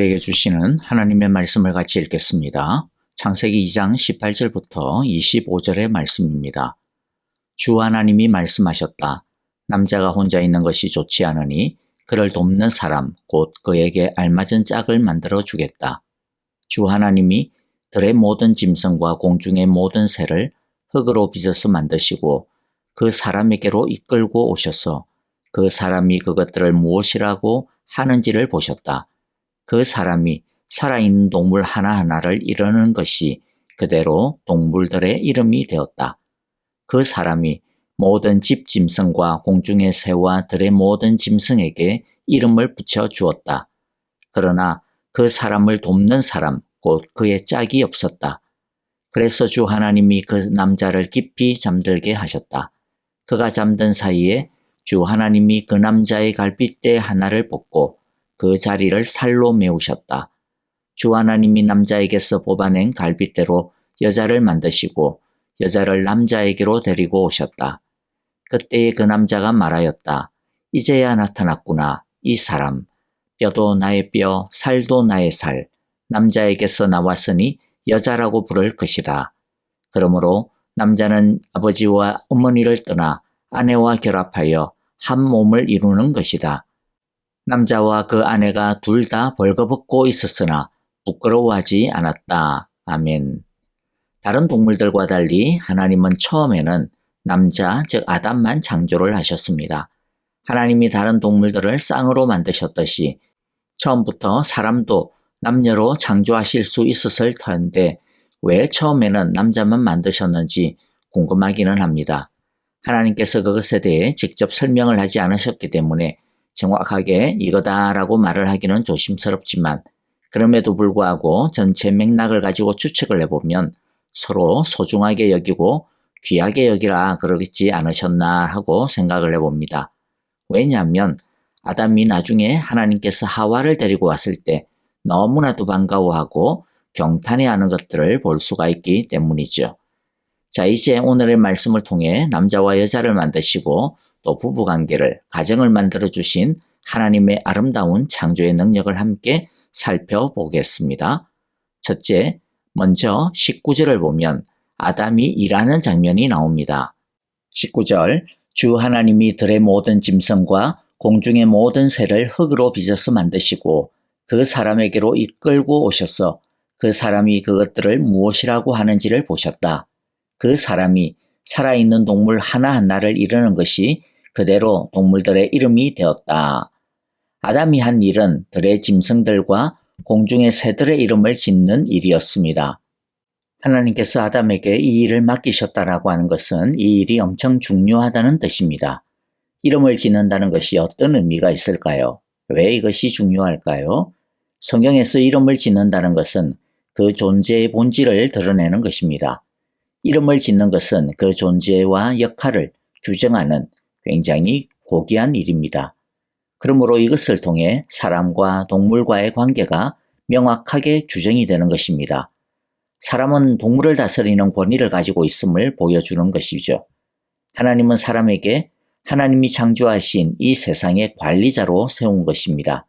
우리에게 주시는 하나님의 말씀을 같이 읽겠습니다. 창세기 2장 18절부터 25절의 말씀입니다. 주 하나님이 말씀하셨다. 남자가 혼자 있는 것이 좋지 않으니 그를 돕는 사람 곧 그에게 알맞은 짝을 만들어 주겠다. 주 하나님이 들의 모든 짐승과 공중의 모든 새를 흙으로 빚어서 만드시고 그 사람에게로 이끌고 오셔서 그 사람이 그것들을 무엇이라고 하는지를 보셨다. 그 사람이 살아있는 동물 하나하나를 이르는 것이 그대로 동물들의 이름이 되었다. 그 사람이 모든 집 짐승과 공중의 새와 들의 모든 짐승에게 이름을 붙여 주었다. 그러나 그 사람을 돕는 사람, 곧 그의 짝이 없었다. 그래서 주 하나님이 그 남자를 깊이 잠들게 하셨다. 그가 잠든 사이에 주 하나님이 그 남자의 갈빗대 하나를 뽑고 그 자리를 살로 메우셨다. 주 하나님이 남자에게서 뽑아낸 갈빗대로 여자를 만드시고 여자를 남자에게로 데리고 오셨다. 그때에 그 남자가 말하였다. 이제야 나타났구나. 이 사람. 뼈도 나의 뼈, 살도 나의 살. 남자에게서 나왔으니 여자라고 부를 것이다. 그러므로 남자는 아버지와 어머니를 떠나 아내와 결합하여 한 몸을 이루는 것이다. 남자와 그 아내가 둘 다 벌거벗고 있었으나 부끄러워하지 않았다. 아멘. 다른 동물들과 달리 하나님은 처음에는 남자, 즉 아담만 창조를 하셨습니다. 하나님이 다른 동물들을 쌍으로 만드셨듯이 처음부터 사람도 남녀로 창조하실 수 있었을 터인데 왜 처음에는 남자만 만드셨는지 궁금하기는 합니다. 하나님께서 그것에 대해 직접 설명을 하지 않으셨기 때문에 정확하게 이거다라고 말을 하기는 조심스럽지만 그럼에도 불구하고 전체 맥락을 가지고 추측을 해보면 서로 소중하게 여기고 귀하게 여기라 그러겠지 않으셨나 하고 생각을 해봅니다. 왜냐하면 아담이 나중에 하나님께서 하와를 데리고 왔을 때 너무나도 반가워하고 경탄해하는 것들을 볼 수가 있기 때문이죠. 자, 이제 오늘의 말씀을 통해 남자와 여자를 만드시고 또 부부 관계를, 가정을 만들어 주신 하나님의 아름다운 창조의 능력을 함께 살펴보겠습니다. 첫째, 먼저 19절을 보면 아담이 일하는 장면이 나옵니다. 19절, 주 하나님이 들의 모든 짐승과 공중의 모든 새를 흙으로 빚어서 만드시고 그 사람에게로 이끌고 오셔서 그 사람이 그것들을 무엇이라고 하는지를 보셨다. 그 사람이 살아있는 동물 하나하나를 이르는 것이 그대로 동물들의 이름이 되었다. 아담이 한 일은 들의 짐승들과 공중의 새들의 이름을 짓는 일이었습니다. 하나님께서 아담에게 이 일을 맡기셨다라고 하는 것은 이 일이 엄청 중요하다는 뜻입니다. 이름을 짓는다는 것이 어떤 의미가 있을까요? 왜 이것이 중요할까요? 성경에서 이름을 짓는다는 것은 그 존재의 본질을 드러내는 것입니다. 이름을 짓는 것은 그 존재와 역할을 규정하는 굉장히 고귀한 일입니다. 그러므로 이것을 통해 사람과 동물과의 관계가 명확하게 규정이 되는 것입니다. 사람은 동물을 다스리는 권위를 가지고 있음을 보여주는 것이죠. 하나님은 사람에게 하나님이 창조하신 이 세상의 관리자로 세운 것입니다.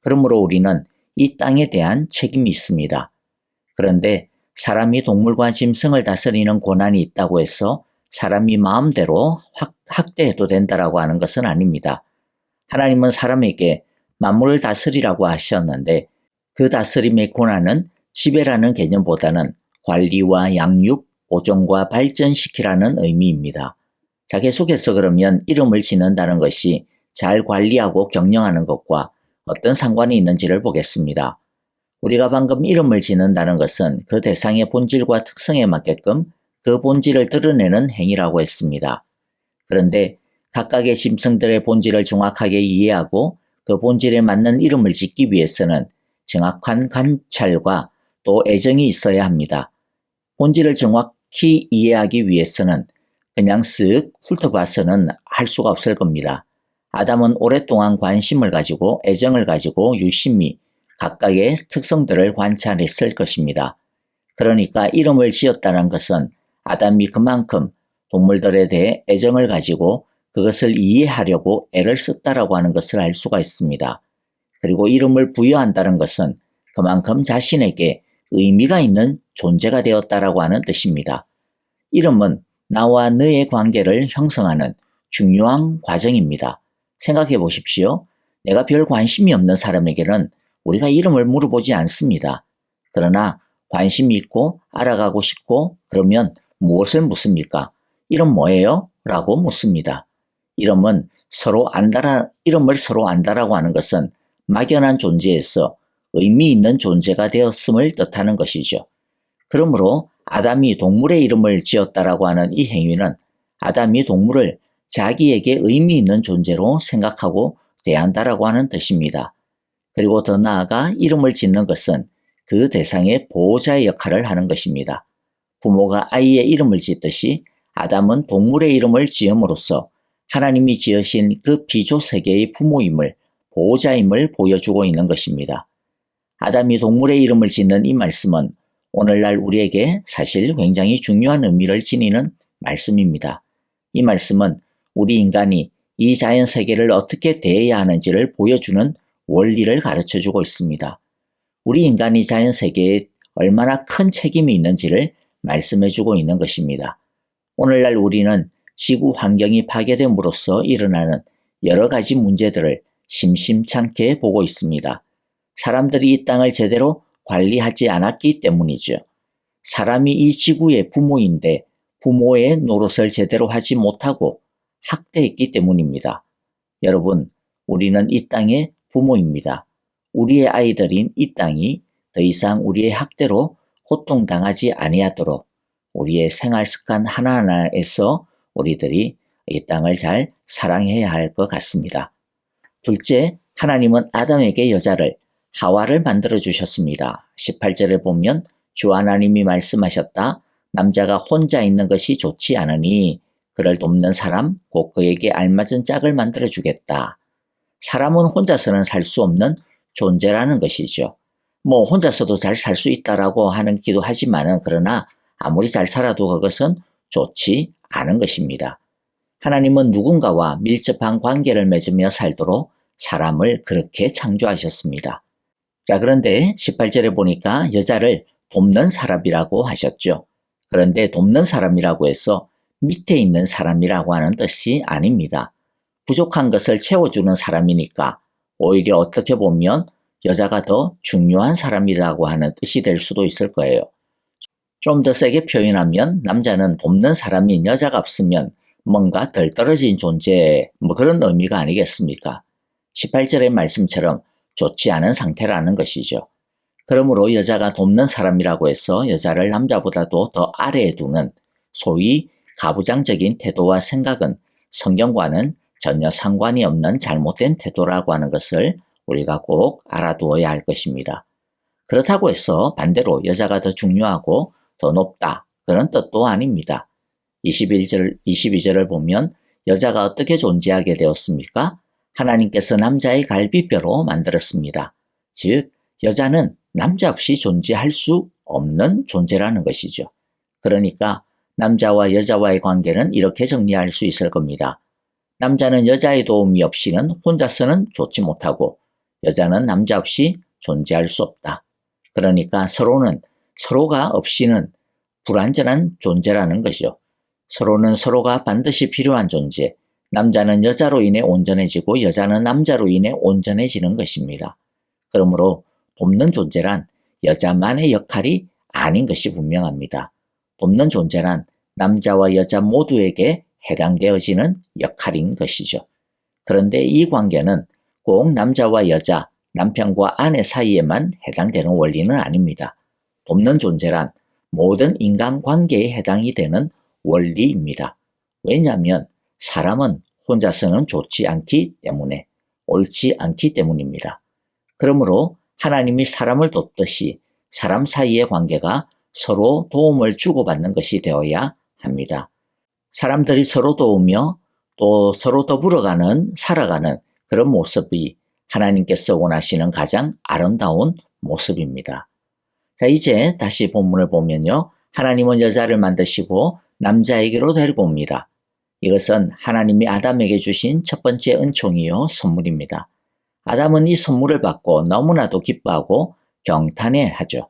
그러므로 우리는 이 땅에 대한 책임이 있습니다. 그런데 사람이 동물과 짐승을 다스리는 고난이 있다고 해서 사람이 마음대로 확, 학대해도 된다라고 하는 것은 아닙니다. 하나님은 사람에게 만물을 다스리라고 하셨는데 그 다스림의 고난은 지배라는 개념보다는 관리와 양육, 보존과 발전시키라는 의미입니다. 자, 계속해서 그러면 이름을 짓는다는 것이 잘 관리하고 경영하는 것과 어떤 상관이 있는지를 보겠습니다. 우리가 방금 이름을 짓는다는 것은 그 대상의 본질과 특성에 맞게끔 그 본질을 드러내는 행위라고 했습니다. 그런데 각각의 짐승들의 본질을 정확하게 이해하고 그 본질에 맞는 이름을 짓기 위해서는 정확한 관찰과 또 애정이 있어야 합니다. 본질을 정확히 이해하기 위해서는 그냥 쓱 훑어봐서는 할 수가 없을 겁니다. 아담은 오랫동안 관심을 가지고 애정을 가지고 유심히 각각의 특성들을 관찰했을 것입니다. 그러니까 이름을 지었다는 것은 아담이 그만큼 동물들에 대해 애정을 가지고 그것을 이해하려고 애를 썼다라고 하는 것을 알 수가 있습니다. 그리고 이름을 부여한다는 것은 그만큼 자신에게 의미가 있는 존재가 되었다라고 하는 뜻입니다. 이름은 나와 너의 관계를 형성하는 중요한 과정입니다. 생각해 보십시오. 내가 별 관심이 없는 사람에게는 우리가 이름을 물어보지 않습니다. 그러나 관심이 있고 알아가고 싶고 그러면 무엇을 묻습니까? 이름 뭐예요? 라고 묻습니다. 이름은 서로 안다라, 이름을 서로 안다라고 하는 것은 막연한 존재에서 의미 있는 존재가 되었음을 뜻하는 것이죠. 그러므로 아담이 동물의 이름을 지었다라고 하는 이 행위는 아담이 동물을 자기에게 의미 있는 존재로 생각하고 대한다라고 하는 뜻입니다. 그리고 더 나아가 이름을 짓는 것은 그 대상의 보호자의 역할을 하는 것입니다. 부모가 아이의 이름을 짓듯이 아담은 동물의 이름을 지음으로써 하나님이 지으신 그 비조 세계의 부모임을 보호자임을 보여주고 있는 것입니다. 아담이 동물의 이름을 짓는 이 말씀은 오늘날 우리에게 사실 굉장히 중요한 의미를 지니는 말씀입니다. 이 말씀은 우리 인간이 이 자연 세계를 어떻게 대해야 하는지를 보여주는 원리를 가르쳐 주고 있습니다. 우리 인간이 자연 세계에 얼마나 큰 책임이 있는지를 말씀해 주고 있는 것입니다. 오늘날 우리는 지구 환경이 파괴됨으로써 일어나는 여러 가지 문제들을 심심찮게 보고 있습니다. 사람들이 이 땅을 제대로 관리하지 않았기 때문이죠. 사람이 이 지구의 부모인데 부모의 노릇을 제대로 하지 못하고 학대했기 때문입니다. 여러분, 우리는 이 땅의 부모입니다. 우리의 아이들인 이 땅이 더 이상 우리의 학대로 고통당하지 아니하도록 우리의 생활 습관 하나하나에서 우리들이 이 땅을 잘 사랑해야 할 것 같습니다. 둘째, 하나님은 아담에게 여자를 하와를 만들어 주셨습니다. 18절에 보면 주 하나님이 말씀하셨다. 남자가 혼자 있는 것이 좋지 않으니 그를 돕는 사람 곧 그에게 알맞은 짝을 만들어 주겠다. 사람은 혼자서는 살 수 없는 존재라는 것이죠. 뭐 혼자서도 잘 살 수 있다라고 하는 기도 하지만은 그러나 아무리 잘 살아도 그것은 좋지 않은 것입니다. 하나님은 누군가와 밀접한 관계를 맺으며 살도록 사람을 그렇게 창조하셨습니다. 자, 그런데 18절에 보니까 여자를 돕는 사람이라고 하셨죠. 그런데 돕는 사람이라고 해서 밑에 있는 사람이라고 하는 뜻이 아닙니다. 부족한 것을 채워주는 사람이니까 오히려 어떻게 보면 여자가 더 중요한 사람이라고 하는 뜻이 될 수도 있을 거예요. 좀 더 세게 표현하면 남자는 돕는 사람인 여자가 없으면 뭔가 덜 떨어진 존재, 뭐 그런 의미가 아니겠습니까? 18절의 말씀처럼 좋지 않은 상태라는 것이죠. 그러므로 여자가 돕는 사람이라고 해서 여자를 남자보다도 더 아래에 두는 소위 가부장적인 태도와 생각은 성경과는 전혀 상관이 없는 잘못된 태도라고 하는 것을 우리가 꼭 알아두어야 할 것입니다. 그렇다고 해서 반대로 여자가 더 중요하고 더 높다 그런 뜻도 아닙니다. 21절, 22절을 보면 여자가 어떻게 존재하게 되었습니까? 하나님께서 남자의 갈비뼈로 만들었습니다. 즉, 여자는 남자 없이 존재할 수 없는 존재라는 것이죠. 그러니까 남자와 여자와의 관계는 이렇게 정리할 수 있을 겁니다. 남자는 여자의 도움이 없이는 혼자서는 좋지 못하고 여자는 남자 없이 존재할 수 없다. 그러니까 서로는 서로가 없이는 불완전한 존재라는 것이요. 서로는 서로가 반드시 필요한 존재. 남자는 여자로 인해 온전해지고 여자는 남자로 인해 온전해지는 것입니다. 그러므로 돕는 존재란 여자만의 역할이 아닌 것이 분명합니다. 돕는 존재란 남자와 여자 모두에게 해당되어지는 역할인 것이죠. 그런데 이 관계는 꼭 남자와 여자, 남편과 아내 사이에만 해당되는 원리는 아닙니다. 돕는 존재란 모든 인간 관계에 해당이 되는 원리입니다. 왜냐하면 사람은 혼자서는 좋지 않기 때문에 옳지 않기 때문입니다. 그러므로 하나님이 사람을 돕듯이 사람 사이의 관계가 서로 도움을 주고받는 것이 되어야 합니다. 사람들이 서로 도우며 또 서로 더불어가는 살아가는 그런 모습이 하나님께서 원하시는 가장 아름다운 모습입니다. 자, 이제 다시 본문을 보면요. 하나님은 여자를 만드시고 남자에게로 데리고 옵니다. 이것은 하나님이 아담에게 주신 첫 번째 은총이요 선물입니다. 아담은 이 선물을 받고 너무나도 기뻐하고 경탄해 하죠.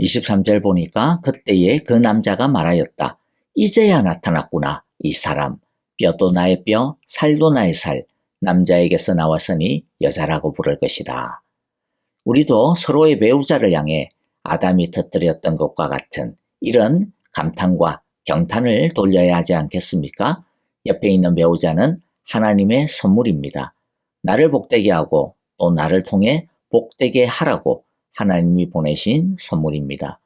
23절 보니까 그때에 그 남자가 말하였다. 이제야 나타났구나. 이 사람. 뼈도 나의 뼈, 살도 나의 살. 남자에게서 나왔으니 여자라고 부를 것이다. 우리도 서로의 배우자를 향해 아담이 터뜨렸던 것과 같은 이런 감탄과 경탄을 돌려야 하지 않겠습니까? 옆에 있는 배우자는 하나님의 선물입니다. 나를 복되게 하고 또 나를 통해 복되게 하라고 하나님이 보내신 선물입니다.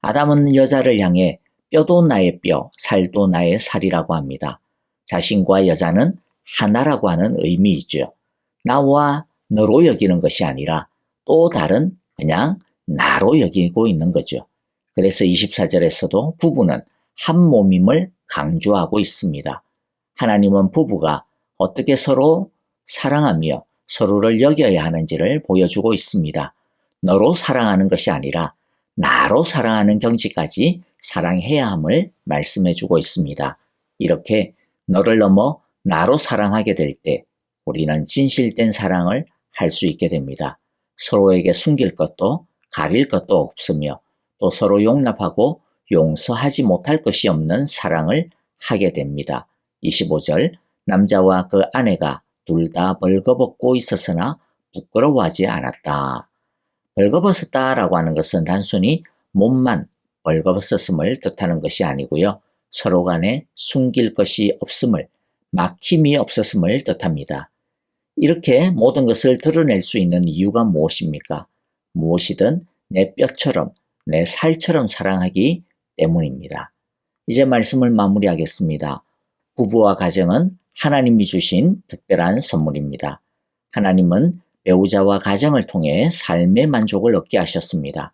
아담은 여자를 향해 뼈도 나의 뼈, 살도 나의 살이라고 합니다. 자신과 여자는 하나라고 하는 의미이죠. 나와 너로 여기는 것이 아니라 또 다른 그냥 나로 여기고 있는 거죠. 그래서 24절에서도 부부는 한 몸임을 강조하고 있습니다. 하나님은 부부가 어떻게 서로 사랑하며 서로를 여겨야 하는지를 보여주고 있습니다. 너로 사랑하는 것이 아니라 나로 사랑하는 경지까지 사랑해야 함을 말씀해 주고 있습니다. 이렇게 너를 넘어 나로 사랑하게 될 때 우리는 진실된 사랑을 할 수 있게 됩니다. 서로에게 숨길 것도 가릴 것도 없으며 또 서로 용납하고 용서하지 못할 것이 없는 사랑을 하게 됩니다. 25절 남자와 그 아내가 둘 다 벌거벗고 있었으나 부끄러워하지 않았다. 벌거벗었다라고 하는 것은 단순히 몸만 벌거벗었음을 뜻하는 것이 아니고요. 서로 간에 숨길 것이 없음을, 막힘이 없었음을 뜻합니다. 이렇게 모든 것을 드러낼 수 있는 이유가 무엇입니까? 무엇이든 내 뼈처럼, 내 살처럼 사랑하기 때문입니다. 이제 말씀을 마무리하겠습니다. 부부와 가정은 하나님이 주신 특별한 선물입니다. 하나님은 배우자와 가정을 통해 삶의 만족을 얻게 하셨습니다.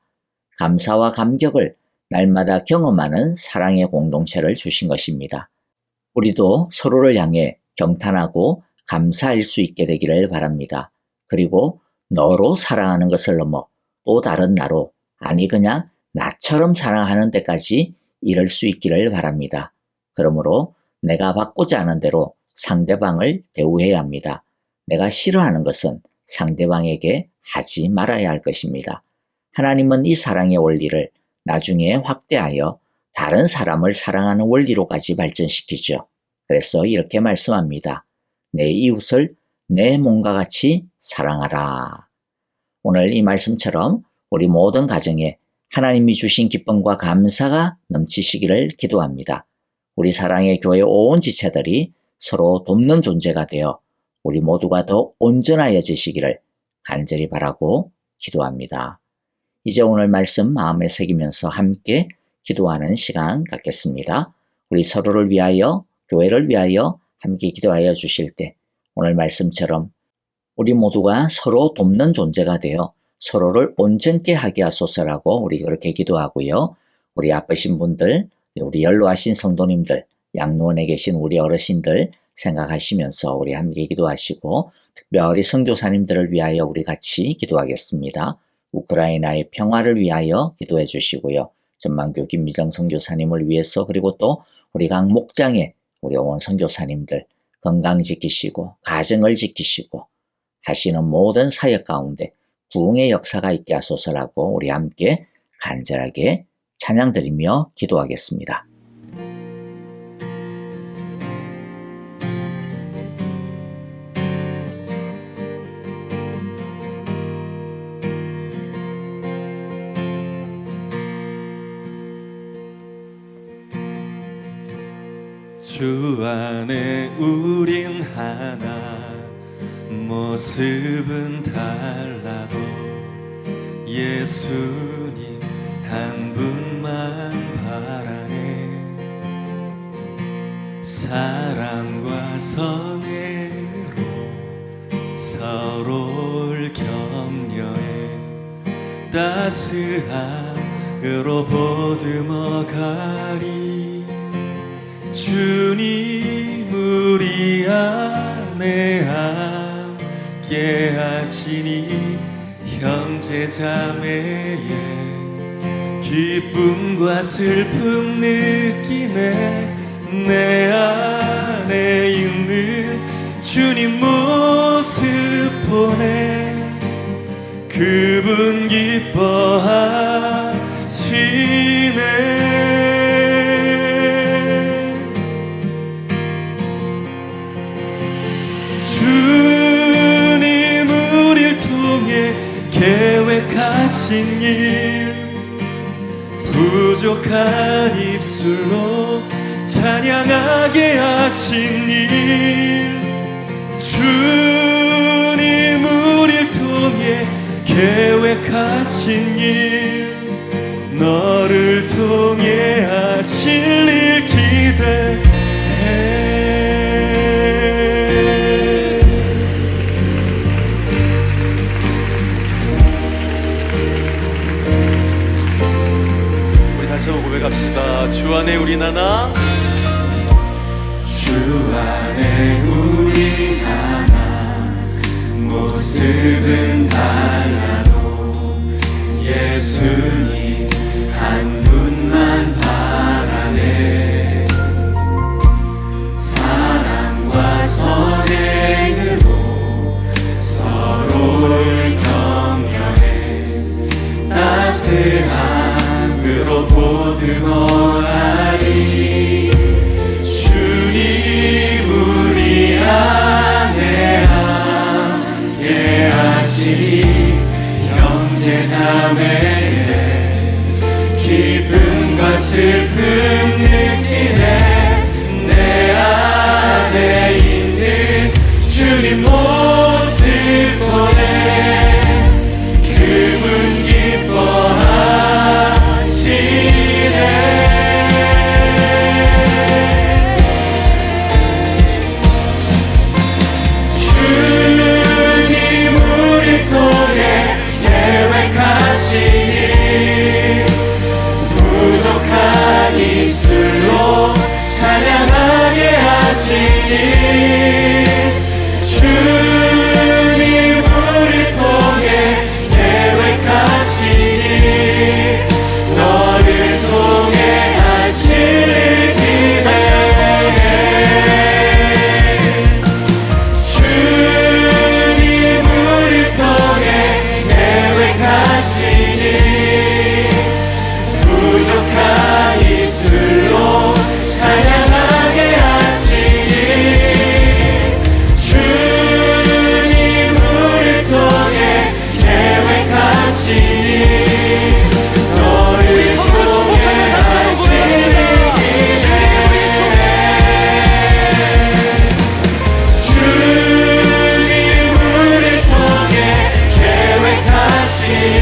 감사와 감격을 날마다 경험하는 사랑의 공동체를 주신 것입니다. 우리도 서로를 향해 경탄하고 감사할 수 있게 되기를 바랍니다. 그리고 너로 사랑하는 것을 넘어 또 다른 나로, 아니 그냥 나처럼 사랑하는 데까지 이를 수 있기를 바랍니다. 그러므로 내가 받고자 하는 대로 상대방을 대우해야 합니다. 내가 싫어하는 것은 상대방에게 하지 말아야 할 것입니다. 하나님은 이 사랑의 원리를 나중에 확대하여 다른 사람을 사랑하는 원리로까지 발전시키죠. 그래서 이렇게 말씀합니다. 내 이웃을 내 몸과 같이 사랑하라. 오늘 이 말씀처럼 우리 모든 가정에 하나님이 주신 기쁨과 감사가 넘치시기를 기도합니다. 우리 사랑의 교회 온 지체들이 서로 돕는 존재가 되어 우리 모두가 더 온전하여지시기를 간절히 바라고 기도합니다. 이제 오늘 말씀 마음에 새기면서 함께 기도하는 시간 갖겠습니다. 우리 서로를 위하여, 교회를 위하여 함께 기도하여 주실 때 오늘 말씀처럼 우리 모두가 서로 돕는 존재가 되어 서로를 온전케 하게 하소서라고 우리 그렇게 기도하고요. 우리 아프신 분들, 우리 연로하신 성도님들, 양로원에 계신 우리 어르신들 생각하시면서 우리 함께 기도하시고 특별히 성교사님들을 위하여 우리 같이 기도하겠습니다. 우크라이나의 평화를 위하여 기도해 주시고요. 전망교 김미정 성교사님을 위해서 그리고 또 우리 각 목장의 우리 온 성교사님들 건강 지키시고 가정을 지키시고 하시는 모든 사역 가운데 부흥의 역사가 있게 하소서라고 우리 함께 간절하게 찬양 드리며 기도하겠습니다. 주 안에 우린 하나. 모습은 달라도 예수님 한 분만 바라네. 사랑과 선애로 서로를 격려해 따스함으로 보듬어 가리 주님 우리 안에 함께 하시니 형제 자매의 기쁨과 슬픔 느끼네. 내 안에 있는 주님 모습 보네. 그분 기뻐하 계획하신 일 부족한 입술로 찬양하게 하신 일. 주님 우릴 통해 계획하신 일. 너를 통해 안에 우린 하나. 주 안에 우리 하나 모습은 달라 기 Jesus.